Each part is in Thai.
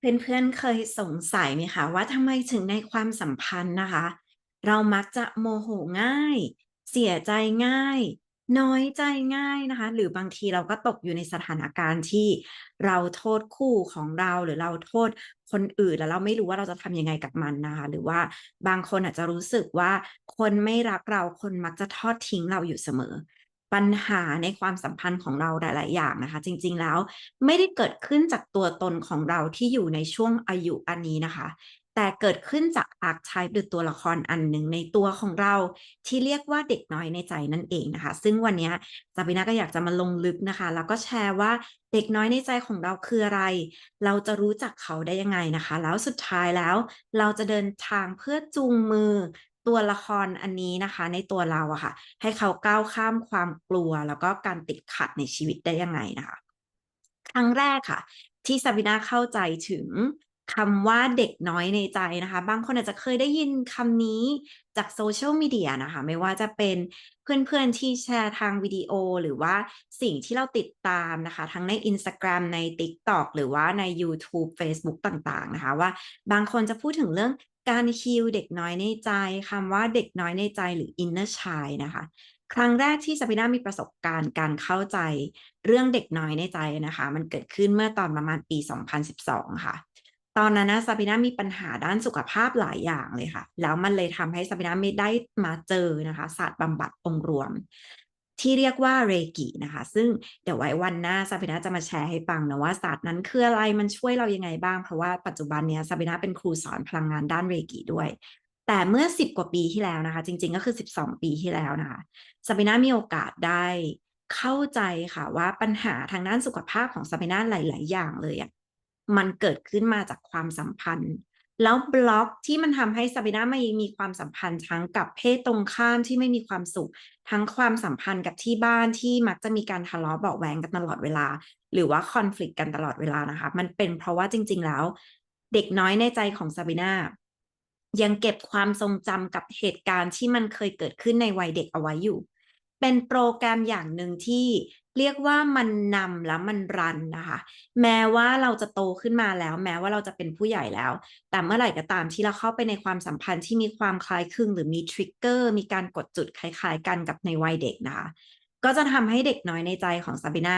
เพื่อนๆเคยสงสัยไหมคะว่าทำไมถึงในความสัมพันธ์นะคะ เรามักจะโมโหง่าย เสียใจง่าย น้อยใจง่ายนะคะ หรือบางทีเราก็ตกอยู่ในสถานการณ์ที่เราโทษคู่ของเราหรือเราโทษคนอื่นแล้วเราไม่รู้ว่าเราจะทำยังไงกับมันนะคะหรือว่าบางคนอาจจะรู้สึกว่าคนไม่รักเราคนมักจะทอดทิ้งเราอยู่เสมอ ปัญหาในความสัมพันธ์ของเราหลาย ๆ อย่างนะคะ จริง ๆ แล้วไม่ได้เกิดขึ้นจากตัวตนของเราที่อยู่ในช่วงอายุอันนี้นะคะ แต่เกิดขึ้นจาก archetype หรือตัวละครอันหนึ่งในตัวของเราที่เรียกว่าเด็กน้อยในใจนั่นเองนะคะ ซึ่งวันนี้ซาบินาก็อยากจะมาลงลึกนะคะ แล้วก็แชร์ว่าเด็กน้อยในใจของเราคืออะไร เราจะรู้จักเขาได้ยังไงนะคะ แล้วสุดท้ายแล้วเราจะเดินทางเพื่อจูงมือ ตัวละครอันนี้นะคะ ในตัวเราอะค่ะ ให้เขาก้าวข้ามความกลัว แล้วก็การติดขัดในชีวิตได้ยังไงนะคะ ครั้งแรกค่ะ ที่ซาบินาเข้าใจถึงคำว่าเด็กน้อยในใจนะคะ บางคนอาจจะเคยได้ยินคำนี้จากโซเชียลมีเดียนะคะ ไม่ว่าจะเป็นเพื่อนๆที่แชร์ทางวิดีโอหรือว่าสิ่งที่เราติดตามนะคะ ทั้งใน Instagram ใน TikTok หรือว่าใน YouTube Facebook ต่างๆนะคะ ว่าบางคนจะพูดถึงเรื่อง การฮิลเด็กน้อยในใจคำว่าเด็กน้อยในใจหรือ inner child นะคะ ครั้งแรกที่ซาบิน่ามีประสบการณ์การเข้าใจเรื่องเด็กน้อยในใจนะคะ มันเกิดขึ้นเมื่อตอนประมาณปี 2012 ค่ะ ตอนนั้นนะซาบิน่ามีปัญหาด้านสุขภาพหลายอย่างเลยค่ะ แล้วมันเลยทำให้ซาบิน่าไม่ได้มาเจอนะคะศาสตร์บำบัดองค์รวม ที่เรียกว่าเรกินะคะ ซึ่งเดี๋ยวไว้วันหน้าซาบิน่าจะมาแชร์ให้ฟังนะว่าศาสตร์นั้นคืออะไรมันช่วยเรายังไงบ้าง เพราะว่าปัจจุบันเนี้ยซาบิน่าเป็นครูสอนพลังงานด้านเรกิด้วย แต่เมื่อ 10 กว่าปีที่แล้วนะคะ จริง ๆ ก็คือ 12 ปีที่แล้วนะคะซาบิน่ามีโอกาสได้เข้าใจค่ะว่าปัญหาทางด้านสุขภาพของซาบิน่าหลาย ๆ อย่างเลยอะมันเกิดขึ้นมาจากความสัมพันธ์ แล้วบล็อกที่มันทำให้ซาบิน่าไม่มีความสัมพันธ์ทั้งกับเพศตรงข้ามที่ไม่มีความสุข ทั้งความสัมพันธ์กับที่บ้านที่มักจะมีการทะเลาะเบาะแวงกันตลอดเวลา หรือว่าคอน FLICT กันตลอดเวลานะคะ มันเป็นเพราะว่าจริง ๆ แล้ว เด็กน้อยในใจของซาบิน่ายังเก็บความทรงจำกับเหตุการณ์ที่มันเคยเกิดขึ้นในวัยเด็กเอาไว้อยู่ เป็นโปรแกรมอย่างหนึ่งที่ เรียกว่ามันนำแล้วมันรันนะคะ แม้ว่าเราจะโตขึ้นมาแล้ว แม้ว่าเราจะเป็นผู้ใหญ่แล้ว แต่เมื่อไหร่ก็ตามที่เราเข้าไปในความสัมพันธ์ที่มีความคล้ายคลึงหรือมีทริกเกอร์มีการกดจุดคล้าย ๆ กันกับในวัยเด็กนะคะ ก็จะทำให้เด็กน้อยในใจของซาบิน่า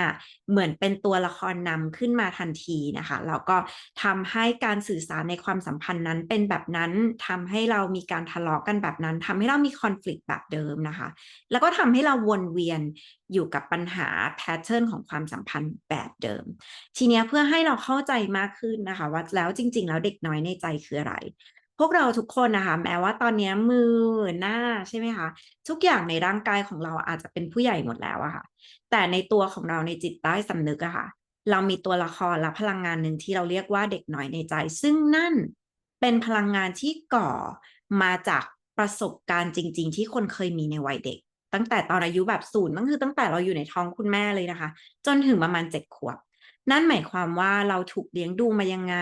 เหมือนเป็นตัวละครนำขึ้นมาทันทีนะคะแล้วก็ทำให้การสื่อสารในความสัมพันธ์นั้นเป็นแบบนั้นทำให้เรามีการทะเลาะกันแบบนั้นทำให้เรามีคอน FLICT แบบเดิมนะคะ แล้วก็ทำให้เราวนเวียนอยู่กับปัญหาแพทเทิร์นของความสัมพันธ์แบบเดิม ทีนี้เพื่อให้เราเข้าใจมากขึ้นนะคะ ว่าแล้วจริง ๆ แล้วเด็กน้อยในใจคืออะไร วกเราทุกคนนะคะแม้ว่าตอนนี้มือหน้าใช่ไหมคะทุกอย่างในร่างกายของเราอาจจะเป็นผู้ใหญ่หมดแล้วอะค่ะ แต่ในตัวของเราในจิตใต้สำนึกอะค่ะ เรามีตัวละครและพลังงานหนึ่งที่เราเรียกว่าเด็กน้อยในใจ ซึ่งนั่นเป็นพลังงานที่ก่อมาจากประสบการณ์จริง ๆ ที่คนเคยมีในวัยเด็ก ตั้งแต่ตอนอายุแบบศูนย์นั่นคือตั้งแต่เราอยู่ในท้องคุณแม่เลยนะคะ จนถึงประมาณเจ็ดขวบนั่นหมายความว่าเราถูกเลี้ยงดูมายังไง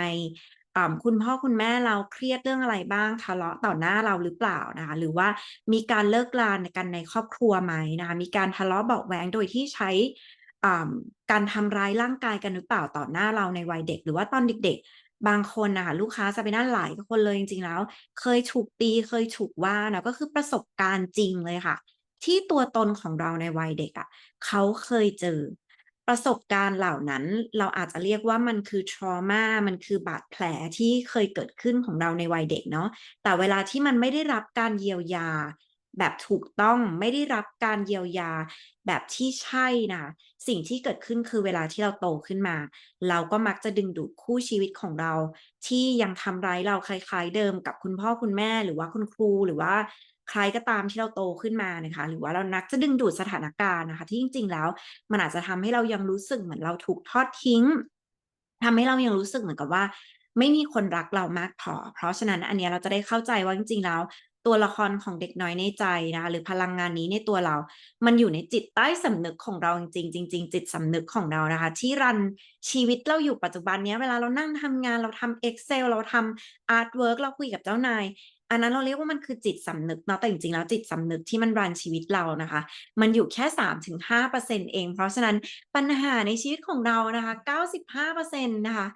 คุณพ่อคุณแม่เราเครียดเรื่องอะไรบ้างทะเลาะต่อหน้าเราหรือเปล่านะคะหรือว่ามีการเลิกลากันในครอบครัวไหมนะคะมีการทะเลาะเบาแหวงโดยที่ใช้การทำร้ายร่างกายกันหรือเปล่าต่อหน้าเราในวัยเด็ก หรือว่าตอนเด็กๆบางคนนะคะลูกค้าจะไปนั่นหลายคนเลยจริงๆแล้ว เคยถูกตีเคยถูกว่านะก็คือประสบการณ์จริงเลยค่ะ ที่ตัวตนของเราในวัยเด็กอะ่ะเขาเคยเจอ ประสบการณ์เหล่านั้นเราอาจจะเรียกว่ามันคือ trauma มันคือบาดแผลที่เคยเกิดขึ้นของเราในวัยเด็กเนาะแต่เวลาที่มันไม่ได้รับการเยียวยา แบบถูกต้องไม่ได้รับการเยียวยาแบบที่ใช่นะสิ่งที่เกิดขึ้นคือเวลาที่เราโตขึ้นมา เราก็มักจะดึงดูดคู่ชีวิตของเรา ที่ยังทำร้ายเราคล้าย ๆ เดิมกับคุณพ่อคุณแม่หรือว่าคุณครูหรือว่าใครก็ตามที่เราโตขึ้นมานะคะ หรือว่าเรานักจะดึงดูดสถานการณ์นะคะ ที่จริง ๆ แล้ว มันอาจจะทำให้เรายังรู้สึกเหมือนเราถูกทอดทิ้งทำให้เรายังรู้สึกเหมือนกับว่า ไม่มีคนรักเรามากพอ เพราะฉะนั้นอันนี้เราจะได้เข้าใจว่าจริง ๆ แล้ว ตัวละครของเด็กน้อยในใจนะคะหรือพลังงานนี้ในตัวเรา มันอยู่ในจิตใต้สำนึกของเราจริงๆจริงๆจิตสำนึกของเรานะคะ ที่รันชีวิตเราอยู่ปัจจุบันนี้เวลาเรานั่งทำงานเราทำ Excel เราทำ Artwork เราคุยกับเจ้านายอันนั้นเราเรียกว่ามันคือจิตสำนึกเนาะแต่จริงๆแล้วจิตสำนึกที่มันรันชีวิตเรานะคะ มันอยู่แค่3-5%เปอร์เซ็นเอง เพราะฉะนั้นปัญหาในชีวิตของเรานะคะ95%นนะคะ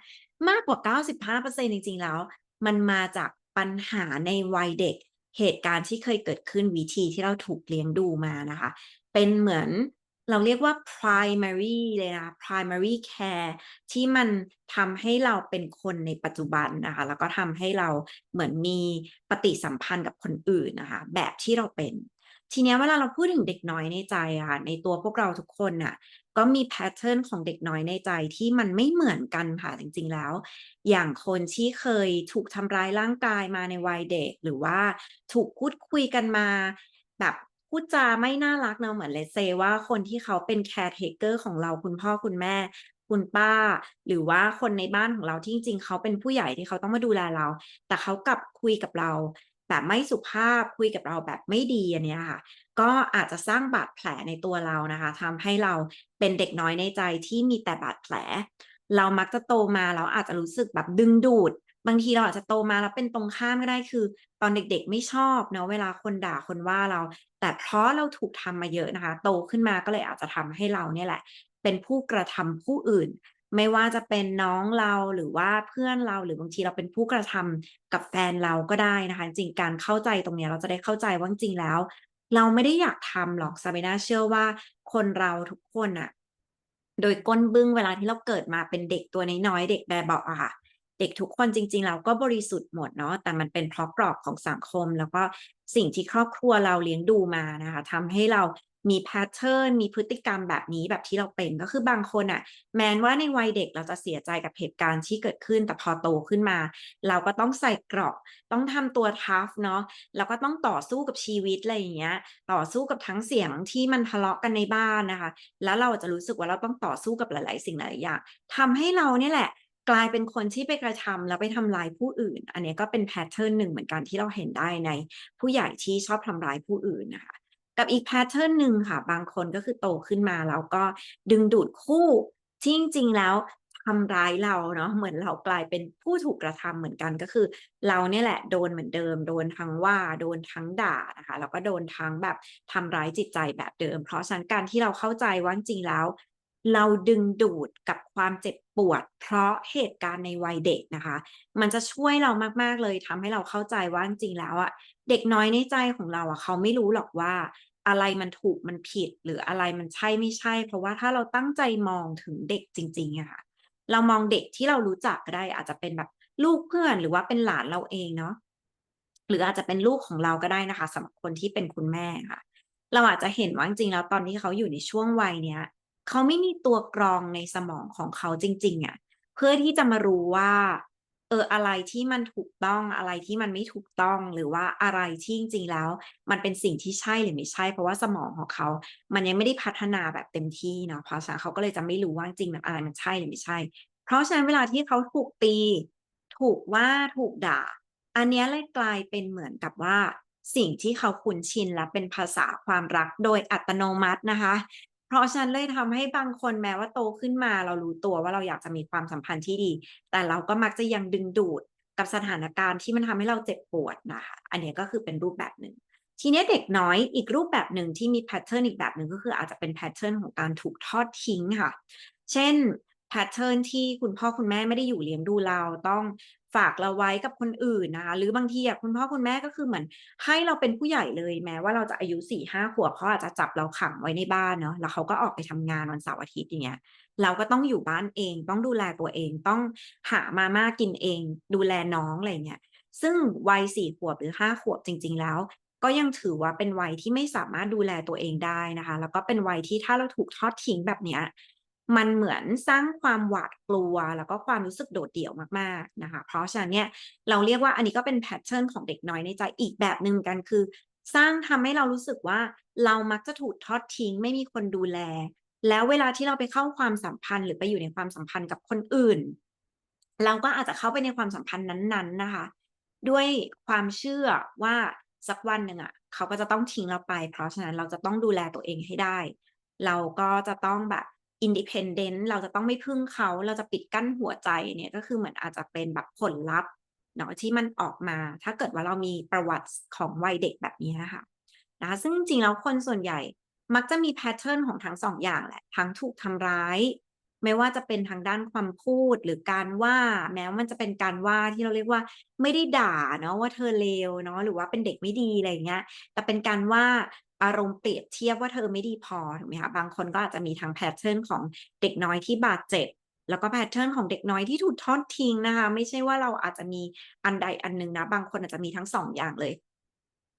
มากกว่า95%จริงๆแล้ว มันมาจากปัญหาในวัยเด็ก เหตุการณ์ที่เคยเกิดขึ้นวิธีที่เราถูกเลี้ยงดูมานะคะ เป็นเหมือนเราเรียกว่า primary เลยนะ primary care ที่มันทำให้เราเป็นคนในปัจจุบันนะคะ แล้วก็ทำให้เราเหมือนมีปฏิสัมพันธ์กับคนอื่นนะคะ แบบที่เราเป็น ทีเนี้ยเวลาเราพูดถึงเด็กน้อยในใจอะค่ะในตัวพวกเราทุกคนน่ะก็มีแพตเทิร์นของเด็กน้อยในใจที่มันไม่เหมือนกันค่ะจริง ๆแล้ว อย่างคนที่เคยถูกทำร้ายร่างกายมาในวัยเด็ก หรือว่าถูกพูดคุยกันมา แบบพูดจาไม่น่ารักเนาะเหมือน let's say ว่าคนที่เขาเป็น caretaker ของเราคุณพ่อคุณแม่คุณป้า หรือว่าคนในบ้านของเราที่จริงๆเขาเป็นผู้ใหญ่ที่เขาต้องมาดูแลเรา แต่เขากลับคุยกับเรา แบบไม่สุภาพคุยกับเราแบบไม่ดีอันนี้ค่ะ ก็อาจจะสร้างบาดแผลในตัวเรานะคะทำให้เราเป็นเด็กน้อยในใจที่มีแต่บาดแผล เรามักจะโตมาแล้วอาจจะรู้สึกแบบดึงดูด บางทีเราอาจจะโตมาแล้วเป็นตรงข้ามก็ได้คือ ตอนเด็กๆไม่ชอบเนาะเวลาคนด่าคนว่าเรา แต่เพราะเราถูกทำมาเยอะนะคะ โตขึ้นมาก็เลยอาจจะทำให้เราเนี่ยแหละ เป็นผู้กระทำผู้อื่น ไม่ว่าจะเป็นน้องเราหรือว่าเพื่อนเราหรือบางทีเราเป็นผู้กระทำกับแฟนเราก็ได้นะคะ จริงการเข้าใจตรงนี้เราจะได้เข้าใจว่าจริงแล้ว เราไม่ได้อยากทำหรอก Sabina เชื่อว่าคนเราทุกคนน่ะโดยก้นบึ้งเวลาที่เราเกิดมาเป็นเด็กตัวน้อยๆเด็กแบเบาอะค่ะเด็กทุกคนจริงๆแล้วก็บริสุทธิ์หมดเนาะแต่มันเป็นเพราะกรอบของสังคม แล้วก็สิ่งที่ครอบครัวเราเลี้ยงดูมานะคะทำให้เรา มีแพตเทิร์นมีพฤติกรรมแบบนี้แบบที่เราเป็นก็คือบางคนน่ะ แม้ว่าในวัยเด็กเราจะเสียใจกับเหตุการณ์ที่เกิดขึ้น แต่พอโตขึ้นมา เราก็ต้องใส่เกราะต้องทำตัว tough เนาะแล้วก็ต้องต่อสู้กับชีวิตอะไรอย่างเงี้ย ต่อสู้กับทั้งเสียงที่มันทะเลาะกันในบ้านนะคะ แล้วเราจะรู้สึกว่าเราต้องต่อสู้กับหลาย ๆ สิ่งหลายอย่างทำให้เราเนี่ยแหละกลายเป็นคนที่ไปกระทำแล้วไปทำร้ายผู้อื่น อันนี้ก็เป็นแพตเทิร์นหนึ่งเหมือนกันที่เราเห็นได้ในผู้ใหญ่ที่ชอบทำร้ายผู้อื่นนะคะ กับอีกแพทเทิร์นหนึ่งค่ะ บางคนก็คือโตขึ้นมาแล้วก็ดึงดูดคู่ที่จริงๆแล้วทำร้ายเราเนาะเหมือนเรากลายเป็นผู้ถูกกระทำเหมือนกันก็คือ เราเนี่ยแหละโดนเหมือนเดิม โดนทั้งว่าโดนทั้งด่านะคะแล้วก็โดนทั้งแบบทำร้ายจิตใจแบบเดิม เพราะฉะนั้นการที่เราเข้าใจว่าจริงๆแล้ว เราดึงดูดกับความเจ็บปวด เพราะเหตุการณ์ในวัยเด็กนะคะ มันจะช่วยเรามากๆเลยทำให้เราเข้าใจว่าจริงแล้วอะเด็กน้อยในใจของเราอะเขาไม่รู้หรอกว่า อะไรมันถูกมันผิด หรืออะไรมันใช่ไม่ใช่ เพราะว่าถ้าเราตั้งใจมองถึงเด็กจริงๆอะค่ะ เรามองเด็กที่เรารู้จักก็ได้ อาจจะเป็นแบบลูกเพื่อนหรือว่าเป็นหลานเราเองเนาะหรืออาจจะเป็นลูกของเราก็ได้นะคะสำหรับคนที่เป็นคุณแม่ค่ะ เราอาจจะเห็นว่าจริงๆแล้วตอนที่เขาอยู่ในช่วงวัยเนี้ย เขาไม่มีตัวกรองในสมองของเขาจริง ๆอะเพื่อที่จะมารู้ว่า เอออะไรที่มันถูกต้องอะไรที่มันไม่ถูกต้องหรือว่าอะไรที่จริงๆแล้ว มันเป็นสิ่งที่ใช่หรือไม่ใช่ เพราะว่าสมองของเขา มันยังไม่ได้พัฒนาแบบเต็มที่เนาะเพราะฉะนั้นเขาก็เลยจะไม่รู้ว่าจริงแล้วอะไรมันใช่หรือไม่ใช่ เพราะฉะนั้นเวลาที่เขาถูกตี ถูกว่าถูกด่า อันนี้เลยกลายเป็นเหมือนกับว่าสิ่งที่เขาคุ้นชินและเป็นภาษาความรักโดยอัตโนมัตินะคะ ราะฉะนั้นเลยทำให้บางคนแม้ว่าโตขึ้นมาเรารู้ตัวว่าเราอยากจะมีความสัมพันธ์ที่ดี แต่เราก็มักจะยังดึงดูดกับสถานการณ์ที่มันทำให้เราเจ็บปวดนะคะอันนี้ก็คือเป็นรูปแบบหนึ่งทีนี้เด็กน้อยอีกรูปแบบหนึ่งที่มีแพตเทิร์นอีกแบบหนึ่งก็คืออาจจะเป็นแพตเทิร์นของการถูกทอดทิ้งค่ะ เช่นแพตเทิร์นที่คุณพ่อคุณแม่ไม่ได้อยู่เลี้ยงดูเราต้อง ฝากเราไว้กับคนอื่นนะคะ หรือบางทีอะคุณพ่อคุณแม่ก็คือเหมือนให้เราเป็นผู้ใหญ่เลยแม้ว่าเราจะอายุ4-5ขวบเขาอาจจะจับเราขังไว้ในบ้านเนาะแล้วเขาก็ออกไปทำงานวันเสาร์อาทิตย์อย่างเงี้ยเราก็ต้องอยู่บ้านเอง ต้องดูแลตัวเองต้องหามาม่ากินเอง ดูแลน้องอะไรเงี้ยซึ่งวัย4ขวบหรือ5ขวบจริง ๆ แล้ว ก็ยังถือว่าเป็นวัยที่ไม่สามารถดูแลตัวเองได้นะคะ แล้วก็เป็นวัยที่ถ้าเราถูกทอดทิ้งแบบเนี้ย มันเหมือนสร้างความหวาดกลัว แล้วก็ความรู้สึกโดดเดี่ยวมากๆนะคะ เพราะฉะนั้นเนี่ยเราเรียกว่าอันนี้ก็เป็นแพตเทิร์นของเด็กน้อยในใจอีกแบบหนึ่งกันคือ สร้างทำให้เรารู้สึกว่าเรามักจะถูกทอดทิ้ง ไม่มีคนดูแล แล้วเวลาที่เราไปเข้าความสัมพันธ์หรือไปอยู่ในความสัมพันธ์กับคนอื่น เราก็อาจจะเข้าไปในความสัมพันธ์นั้นๆนะคะ ด้วยความเชื่อว่าสักวันหนึ่งอะเขาก็จะต้องทิ้งเราไป เพราะฉะนั้นเราจะต้องดูแลตัวเองให้ได้ เราก็จะต้องแบบ independent เราจะต้องไม่พึ่งเขา เราจะปิดกั้นหัวใจเนี่ยก็คือเหมือนอาจจะเป็นแบบผลลัพธ์เนาะที่มันออกมา ถ้าเกิดว่าเรามีประวัติของวัยเด็กแบบนี้นะคะนะคะซึ่งจริงๆแล้วคนส่วนใหญ่มักจะมีแพทเทิร์นของทั้งสองอย่างแหละ ทั้งถูกทำร้าย ไม่ว่าจะเป็นทางด้านความพูดหรือการว่าแม้ว่ามันจะเป็นการว่าที่เราเรียกว่าไม่ได้ด่าเนาะว่าเธอเลวเนาะหรือว่าเป็นเด็กไม่ดีอะไรเงี้ยแต่เป็นการว่า อารมณ์เปรียบเทียบว่าเธอไม่ดีพอถูกไหมคะบางคนก็อาจจะมีทั้งแพทเทิร์นของเด็กน้อยที่บาดเจ็บ แล้วก็แพทเทิร์นของเด็กน้อยที่ถูกทอดทิ้งนะคะ ไม่ใช่ว่าเราอาจจะมีอันใดอันหนึ่งนะ บางคนอาจจะมีทั้งสองอย่างเลย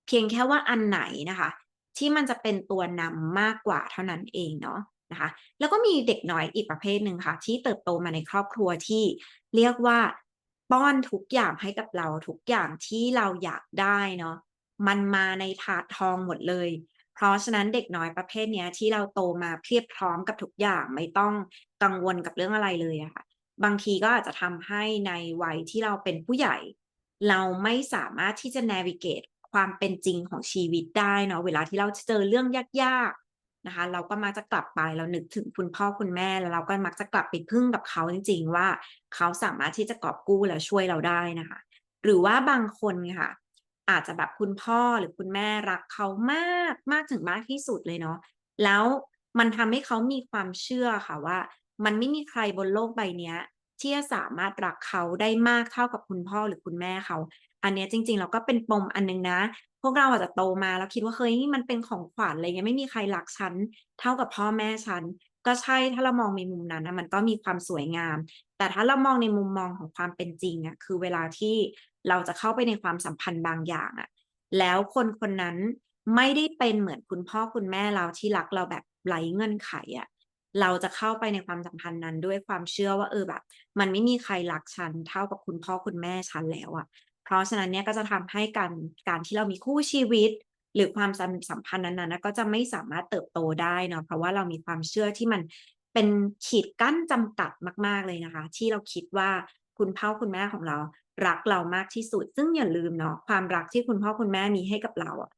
เพียงแค่ว่าอันไหนนะคะ ที่มันจะเป็นตัวนำมากกว่าเท่านั้นเองเนาะนะคะแล้วก็มีเด็กน้อยอีกประเภทหนึ่งค่ะ ที่เติบโตมาในครอบครัวที่เรียกว่าป้อนทุกอย่างให้กับเราทุกอย่างที่เราอยากได้เนาะ มันมาในถาดทองหมดเลย เพราะฉะนั้นเด็กน้อยประเภทเนี้ยที่เราโตมาเพียบพร้อมกับทุกอย่างไม่ต้องกังวลกับเรื่องอะไรเลยอะค่ะ บางทีก็อาจจะทำให้ในวัยที่เราเป็นผู้ใหญ่ เราไม่สามารถที่จะ navigate ความเป็นจริงของชีวิตได้เนาะเวลาที่เราเจอเรื่องยากๆนะคะ เราก็มักจะกลับไปเรานึกถึงคุณพ่อคุณแม่แล้วเราก็มักจะกลับไปพึ่งกับเขาจริง ๆ ว่าเขาสามารถที่จะกอบกู้และช่วยเราได้นะคะ หรือว่าบางคนค่ะ อาจจะแบบคุณพ่อหรือคุณแม่รักเขามากมากถึงมากที่สุดเลยเนาะแล้วมันทำให้เขามีความเชื่อค่ะว่า มันไม่มีใครบนโลกใบเนี้ย ที่จะสามารถรักเขาได้มากเท่ากับคุณพ่อหรือคุณแม่เขา อันเนี้ยจริงๆเราก็เป็นปมอันหนึงนะ พวกเราอาจจะโตมาแล้วคิดว่าเฮ้ยนี่มันเป็นของขวัญอะไรเงี้ยไม่มีใครรักฉันเท่ากับพ่อแม่ฉันก็ใช่ถ้าเรามองในมุมนั้นนะมันก็มีความสวยงาม แต่ถ้าเรามองในมุมมองของความเป็นจริงอะคือเวลาที่เราจะเข้าไปในความสัมพันธ์บางอย่างอะแล้วคนคนนั้นไม่ได้เป็นเหมือนคุณพ่อคุณแม่เราที่รักเราแบบไร้เงื่อนไขอะเราจะเข้าไปในความสัมพันธ์นั้นด้วยความเชื่อว่าเออแบบ มันไม่มีใครรักฉันเท่ากับคุณพ่อคุณแม่ฉันแล้วอะเพราะฉะนั้นเนี่ยก็จะทำให้การการที่เรามีคู่ชีวิต หรือความสัมพันธ์นั้นๆนะก็จะไม่สามารถเติบโตได้เนาะเพราะว่าเรามีความเชื่อที่มัน เป็นขีดกั้นจำกัดมาก ๆเลยนะคะ ที่เราคิดว่าคุณพ่อคุณแม่ของเรา รักเรามากที่สุด ซึ่งอย่าลืมเนาะความรักที่คุณพ่อคุณแม่มีให้กับเราอะ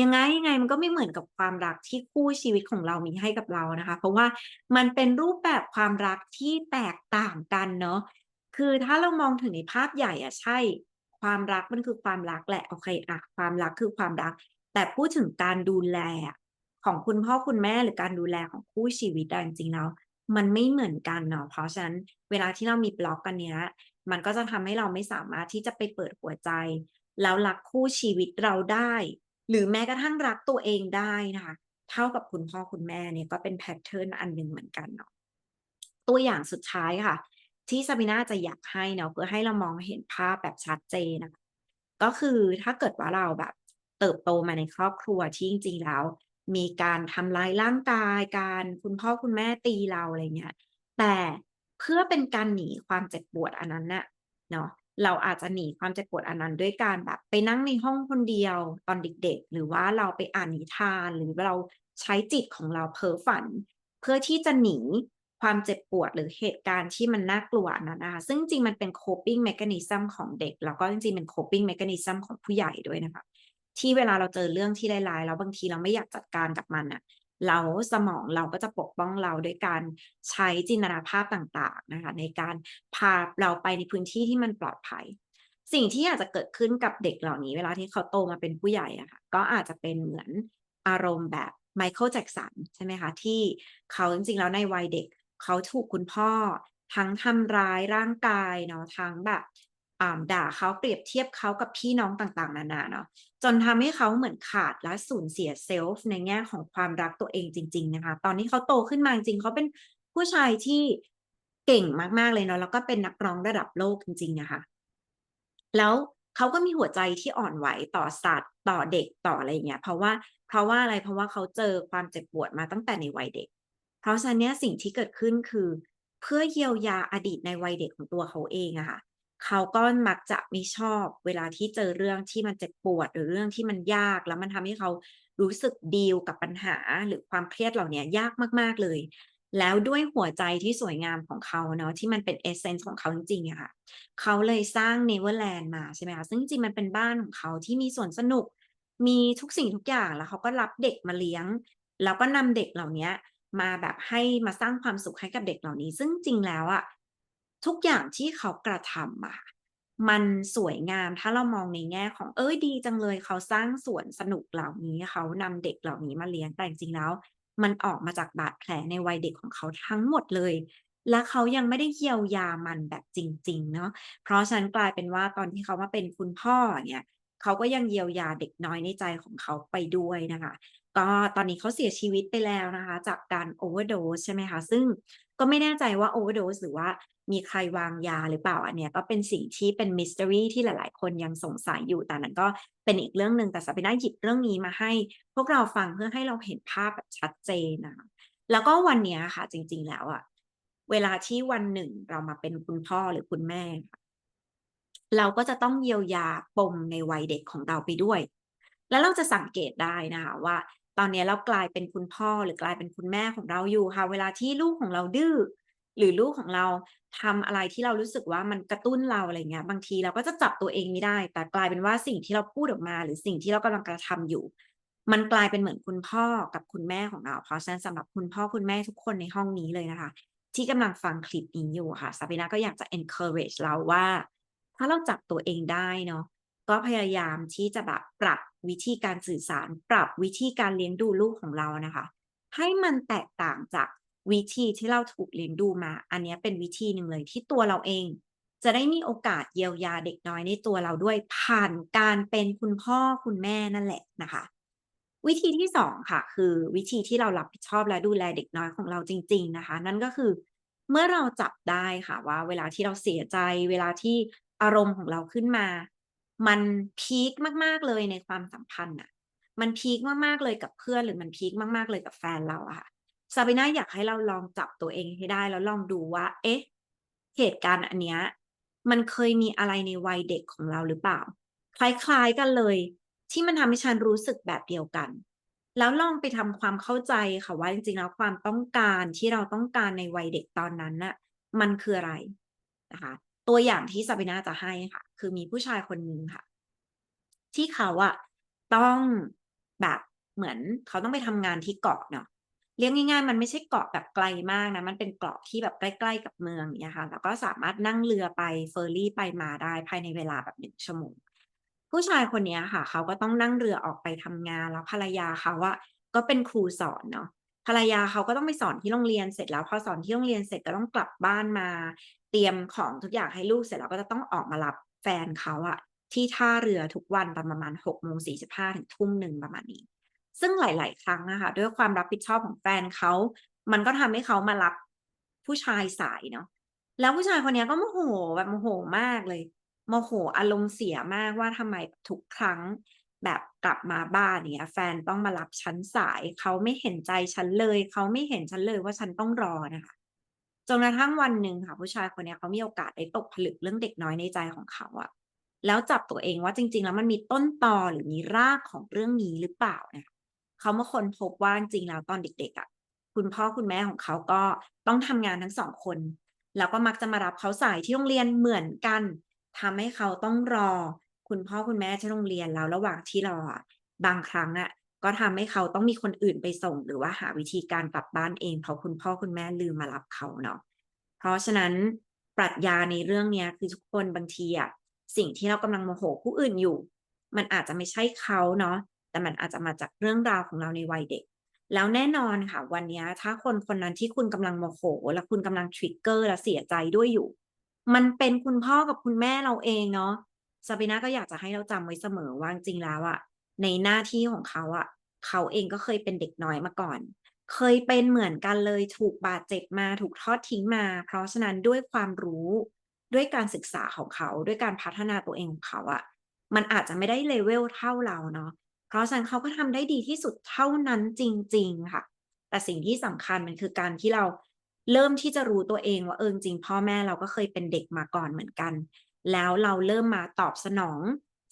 ยังไงยังไงมันก็ไม่เหมือนกับความรักที่คู่ชีวิตของเรามีให้กับเรานะคะ เพราะว่ามันเป็นรูปแบบความรักที่แตกต่างกันเนาะคือถ้าเรามองถึงในภาพใหญ่อะใช่ ความรักมันคือความรักแหละโอเคอะความรักคือความรัก แต่พูดถึงการดูแล ของคุณพ่อคุณแม่หรือการดูแลของคู่ชีวิตอะจริงๆแล้ว มันไม่เหมือนกันเนาะเพราะฉะนั้นเวลาที่เรามีบล็อกกันเนี้ย มันก็จะทำให้เราไม่สามารถที่จะไปเปิดหัวใจ แล้วรักคู่ชีวิตเราได้ หรือแม้กระทั่งรักตัวเองได้นะคะเท่ากับคุณพ่อคุณแม่เนี่ยก็เป็นแพทเทิร์นอันหนึ่งเหมือนกันเนาะตัวอย่างสุดท้ายค่ะ ที่ซาบิน่าจะอยากให้เนาะเพื่อให้เรามองเห็นภาพแบบชัดเจนนะคะก็คือถ้าเกิดว่าเราแบบ เติบโตมาในครอบครัวที่จริงๆแล้ว มีการทำร้ายร่างกายการคุณพ่อคุณแม่ตีเราอะไรเงี้ย แต่เพื่อเป็นการหนีความเจ็บปวดอันนั้นน่ะเนาะเราอาจจะหนีความเจ็บปวดอันนั้นด้วยการแบบไปนั่งในห้องคนเดียวตอนเด็กๆ หรือว่าเราไปอ่านนิทานหรือเราใช้จิตของเราเพ้อฝัน เพื่อที่จะหนีความเจ็บปวดหรือเหตุการณ์ที่มันน่ากลัวนั้นนะคะซึ่งจริงมันเป็น coping mechanism ของเด็ก แล้วก็จริงๆเป็น coping mechanism ของผู้ใหญ่ด้วยนะคะ ที่เวลาเราเจอเรื่องที่ร้ายๆแล้วบางทีเราไม่อยากจัดการกับมันอะเราสมองเราก็จะปกป้องเราโดยการใช้จินตนาภาพต่างๆนะคะในการพาเราไปในพื้นที่ที่มันปลอดภัย สิ่งที่อาจจะเกิดขึ้นกับเด็กเหล่านี้ เวลาที่เขาโตมาเป็นผู้ใหญ่อะค่ะก็อาจจะเป็นเหมือนอารมณ์แบบไมเคิลแจ็กสันใช่ไหมคะที่เขาจริงๆแล้วในวัยเด็ก เขาถูกคุณพ่อทั้งทำร้ายร่างกายเนาะทั้งแบบ ด่าเขาเปรียบเทียบเขากับพี่น้องต่างๆ นานาเนาะจนทำให้เขาเหมือนขาดและสูญเสียเซลฟ์ในแง่ของความรักตัวเองจริง ๆ นะคะ ตอนนี้เขาโตขึ้นมาจริงเขาเป็นผู้ชายที่เก่งมากๆเลยเนาะแล้วก็เป็นนักร้องระดับโลกจริงๆนะคะแล้วเขาก็มีหัวใจที่อ่อนไหวต่อสัตว์ต่อเด็กต่ออะไรเงี้ยเพราะว่าเพราะว่าอะไรเพราะว่าเขาเจอความเจ็บปวดมาตั้งแต่ในวัยเด็ก เพราะฉะนั้นสิ่งที่เกิดขึ้นคือ เพื่อเยียวยาอดีตในวัยเด็กของตัวเขาเองอะค่ะ เขาก็มักจะไม่ชอบเวลาที่เจอเรื่องที่มันเจ็บปวด หรือเรื่องที่มันยาก แล้วมันทำให้เขารู้สึกดีลกับปัญหาหรือความเครียดเหล่านี้ยากมาก ๆ เลย แล้วด้วยหัวใจที่สวยงามของเขาเนาะที่มันเป็นเอเซนส์ของเขาจริงๆอะค่ะเขาเลยสร้างเนเวอร์แลนด์มาใช่ไหมคะซึ่งจริงๆมันเป็นบ้านของเขาที่มีสวนสนุก มีทุกสิ่งทุกอย่างแล้วเขาก็รับเด็กมาเลี้ยง แล้วก็นำเด็กเหล่านี้มาแบบให้มาสร้างความสุขให้กับเด็กเหล่านี้ ซึ่งจริงแล้วอะ ทุกอย่างที่เขากระทำอะมันสวยงามถ้าเรามองในแง่ของเอ๊ยดีจังเลยเขาสร้างสวนสนุกเหล่านี้เขานำเด็กเหล่านี้มาเลี้ยงแต่จริงๆแล้ว มันออกมาจากบาดแผลในวัยเด็กของเขาทั้งหมดเลย และเขายังไม่ได้เยียวยามันแบบจริง ๆ เนาะเพราะฉะนั้นกลายเป็นว่าตอนที่เขามาเป็นคุณพ่อเงี้ยเขาก็ยังเยียวยาเด็กน้อยในใจของเขาไปด้วยนะคะ ก็ตอนนี้เขาเสียชีวิตไปแล้วนะคะ จากการ overdose ใช่ไหมคะ ซึ่ง ก็ไม่แน่ใจว่า overdose หรือว่ามีใครวางยาหรือเปล่าอันเนี้ยก็เป็นสิ่งที่เป็น mystery ที่หลาย ๆ คนยังสงสัยอยู่แต่นั้นก็เป็นอีกเรื่องหนึ่งแต่ Sabina หยิบเรื่องนี้มาให้ พวกเราฟังเพื่อให้เราเห็นภาพแบบชัดเจนนะคะแล้วก็วันเนี้ยค่ะ จริง ๆ แล้วอะเวลาที่วันหนึ่งเรามาเป็นคุณพ่อหรือคุณแม่ เราก็จะต้องเยียวยาปมในวัยเด็กของเราไปด้วย แล้วเราจะสังเกตได้นะคะว่า ตอนนี้เรากลายเป็นคุณพ่อหรือกลายเป็นคุณแม่ของเราอยู่ค่ะ เวลาที่ลูกของเราดื้อหรือลูกของเราทำอะไรที่เรารู้สึกว่ามันกระตุ้นเราอะไรเงี้ย บางทีเราก็จะจับตัวเองไม่ได้ แต่กลายเป็นว่าสิ่งที่เราพูดออกมา หรือสิ่งที่เรากำลังกระทำอยู่ มันกลายเป็นเหมือนคุณพ่อกับคุณแม่ของเรา เพราะฉะนั้นสำหรับคุณพ่อคุณแม่ทุกคนในห้องนี้เลยนะคะ ที่กำลังฟังคลิปนี้อยู่ค่ะ Sabina ก็อยากจะ encourage เราว่า ถ้าเราจับตัวเองได้เนาะ ก็พยายามที่จะแบบปรับวิธีการสื่อสาร ปรับวิธีการเลี้ยงดูลูกของเรานะคะ ให้มันแตกต่างจากวิธีที่เราถูกเลี้ยงดูมา อันนี้เป็นวิธีหนึ่งเลยที่ตัวเราเอง จะได้มีโอกาสเยียวยาเด็กน้อยในตัวเราด้วยผ่านการเป็นคุณพ่อคุณแม่นั่นแหละนะคะ วิธีที่2ค่ะคือวิธีที่เรารับผิดชอบและดูแลเด็กน้อยของเราจริง ๆนะคะ นั่นก็คือเมื่อเราจับได้ค่ะว่า เวลาที่เราเสียใจ เวลาที่อารมณ์ของเราขึ้นมา มันพีกมากๆเลยในความสัมพันธ์น่ะมันพีกมากๆเลยกับเพื่อนหรือมันพีกมากๆเลยกับแฟนเราอะค่ะ Sabina อยากให้เราลองจับตัวเองให้ได้แล้วลองดูว่า เอ๊ะ เหตุการณ์อันเนี้ยมันเคยมีอะไรในวัยเด็กของเราหรือเปล่า คล้ายๆกันเลย ที่มันทำให้ฉันรู้สึกแบบเดียวกัน แล้วลองไปทำความเข้าใจค่ะว่าจริงๆแล้วความต้องการที่เราต้องการในวัยเด็กตอนนั้นน่ะมันคืออะไรนะคะ ตัวอย่างที่ Sabina จะให้ค่ะ คือมีผู้ชายคนหนึ่งค่ะ ที่เขาอะต้องแบบเหมือนเขาต้องไปทำงานที่เกาะเนาะเรียกง่าย ๆ มันไม่ใช่เกาะแบบไกลมากนะมันเป็นเกาะที่แบบใกล้ๆกับเมืองเงี้ยค่ะ แล้วก็สามารถนั่งเรือไปเฟอร์รี่ไปมาได้ภายในเวลาแบบ1ชั่วโมงผู้ชายคนนี้ค่ะ เขาก็ต้องนั่งเรือออกไปทำงานแล้วภรรยาเขาอะก็เป็นครูสอนเนาะภรรยาเขาก็ต้องไปสอนที่โรงเรียนเสร็จแล้วพอสอนที่โรงเรียนเสร็จก็ต้องกลับบ้านมา เตรียมของทุกอย่างให้ลูกเสร็จแล้วก็จะต้องออกมารับ แฟนเขาอะที่ท่าเรือทุกวันตอนประมาณ18:45ถึง19:00ประมาณนี้ ซึ่งหลาย ๆ ครั้งอะค่ะด้วยความรับผิดชอบของแฟนเขา มันก็ทำให้เขามารับผู้ชายสายเนาะแล้วผู้ชายคนนี้ก็โมโหแบบโมโหมากเลยโมโหอารมณ์เสียมากว่าทำไมทุกครั้งแบบกลับมาบ้านเงี้ยแฟนต้องมารับฉันสาย เขาไม่เห็นใจฉันเลย เขาไม่เห็นฉันเลยว่าฉันต้องรอนะคะ จนกระทั่งวันหนึ่งค่ะ ผู้ชายคนนี้เขามีโอกาสได้ตกผลึกเรื่องเด็กน้อยในใจของเขาอะแล้วจับตัวเองว่าจริง ๆ แล้วมันมีต้นตอหรือมีรากของเรื่องนี้หรือเปล่าเนี่ยเขาเมาค้นพบว่าจริงๆแล้วตอนเด็กๆอะคุณพ่อคุณแม่ของเขาก็ต้องทำงานทั้ง2คน แล้วก็มักจะมารับเขาสายที่โรงเรียนเหมือนกันทำให้เขาต้องรอ คุณพ่อคุณแม่ที่โรงเรียนแล้วระหว่างที่รออะบางครั้งอะ ก็ทำให้เขาต้องมีคนอื่นไปส่ง หรือว่าหาวิธีการกลับบ้านเองเพราะคุณพ่อคุณแม่ลืมมารับเขาเนาะเพราะฉะนั้นปรัชญาในเรื่องเนี้ยคือทุกคนบางทีอะสิ่งที่เรากำลังโมโหผู้อื่นอยู่ มันอาจจะไม่ใช่เขาเนาะแต่มันอาจจะมาจากเรื่องราวของเราในวัยเด็ก แล้วแน่นอนค่ะ วันนี้ถ้าคนคนนั้นที่คุณกำลังโมโห และคุณกำลัง trigger และเสียใจด้วยอยู่ มันเป็นคุณพ่อกับคุณแม่เราเองเนาะ Sabina ก็อยากจะให้เราจำไว้เสมอว่าจริงแล้วอะ ในหน้าที่ของเขาอะเขาเองก็เคยเป็นเด็กน้อยมาก่อน เคยเป็นเหมือนกันเลยถูกบาดเจ็บมาถูกทอดทิ้งมา เพราะฉะนั้นด้วยความรู้ด้วยการศึกษาของเขา ด้วยการพัฒนาตัวเองของเขาอะมันอาจจะไม่ได้ level เท่าเราเนาะเพราะฉะนั้นเขาก็ทำได้ดีที่สุดเท่านั้นจริง ๆ ค่ะ แต่สิ่งที่สำคัญมันคือการที่เราเริ่มที่จะรู้ตัวเองว่าเออจริงพ่อแม่เราก็เคยเป็นเด็กมาก่อนเหมือนกัน แล้วเราเริ่มมาตอบสนอง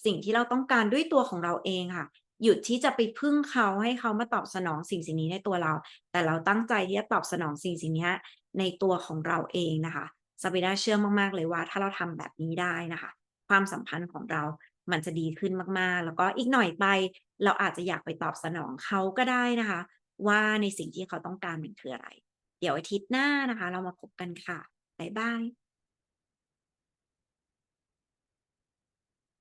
สิ่งที่เราต้องการด้วยตัวของเราเองค่ะ หยุดที่จะไปพึ่งเขาให้เขามาตอบสนองสิ่งๆนี้ในตัวเรา แต่เราตั้งใจที่จะตอบสนองสิ่งๆเนี้ยในตัวของเราเองนะคะ Sabina เชื่อมากๆเลยว่า ถ้าเราทำแบบนี้ได้นะคะ ความสัมพันธ์ของเรามันจะดีขึ้นมากๆ แล้วก็อีกหน่อยไป เราอาจจะอยากไปตอบสนองเขาก็ได้นะคะ ว่าในสิ่งที่เขาต้องการมันคืออะไร เดี๋ยวอาทิตย์หน้านะคะ เรามาพบกันค่ะบ๊ายบาย